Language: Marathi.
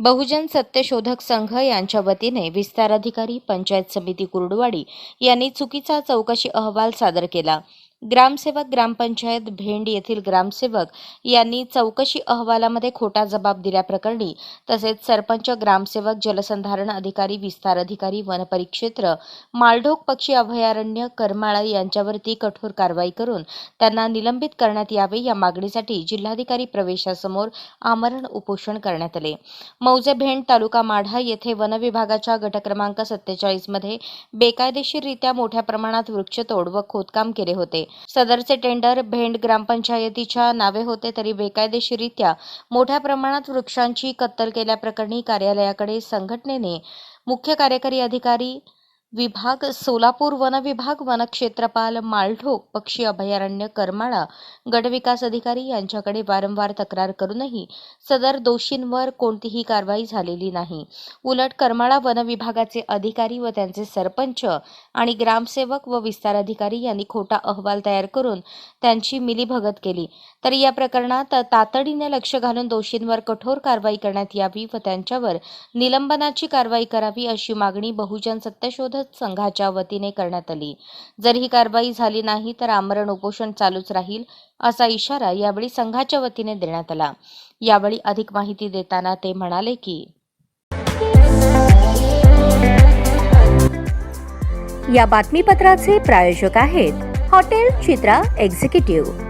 बहुजन सत्यशोधक संघ यांच्या वतीने विस्तार अधिकारी पंचायत समिती कुर्डवाडी यांनी चुकीचा चौकशी अहवाल सादर केला. ग्रामसेवक ग्रामपंचायत भेंड येथील ग्रामसेवक यांनी चौकशी अहवालामध्ये खोटा जबाब दिल्याप्रकरणी तसेच सरपंच ग्रामसेवक जलसंधारण अधिकारी विस्तार अधिकारी वनपरिक्षेत्र माळढोक पक्षी अभयारण्य करमाळा यांच्यावरती कठोर कारवाई करून त्यांना निलंबित करण्यात यावे या मागणीसाठी जिल्हाधिकारी प्रवेशासमोर आमरण उपोषण करण्यात आले. मौजे भेंड तालुका माढा येथे वन विभागाच्या गट क्रमांक बेकायदेशीररित्या मोठ्या प्रमाणात वृक्षतोड व खोदकाम केले होते. सदरचे टेंडर भेंड ग्रामपंचायतीच्या नावे होते तरी बेकायदेशीररित्या मोठ्या प्रमाणात वृक्षांची कत्तल केल्याप्रकरणी कार्यालयाकडे संघटनेने मुख्य कार्यकारी अधिकारी विभाग सोलापूर वन विभाग वनक्षेत्रपाल माळढोक पक्षी अभयारण्य करमाळा गटविकास अधिकारी यांच्याकडे वारंवार तक्रार करूनही सदर दोषींवर कोणतीही कारवाई झालेली नाही. उलट करमाळा वन विभागाचे अधिकारी व त्यांचे सरपंच आणि ग्रामसेवक व विस्तार अधिकारी यांनी खोटा अहवाल तयार करून त्यांची मिलीभगत केली. तर या प्रकरणात तातडीने लक्ष घालून दोषींवर कठोर कारवाई करण्यात यावी व त्यांच्यावर निलंबनाची कारवाई करावी अशी मागणी बहुजन सत्यशोधक संघाच्या वतीने करण्यात आली. जर ही कारवाई झाली नाही तर आमरण उपोषण चालूच राहील असा इशारा यावेळी संघाच्या वतीने देण्यात आला. यावेळी अधिक माहिती देताना ते म्हणाले की या बातमीपत्राचे प्रायोजक आहेत हॉटेल चित्रा एक्झिक्युटिव्ह.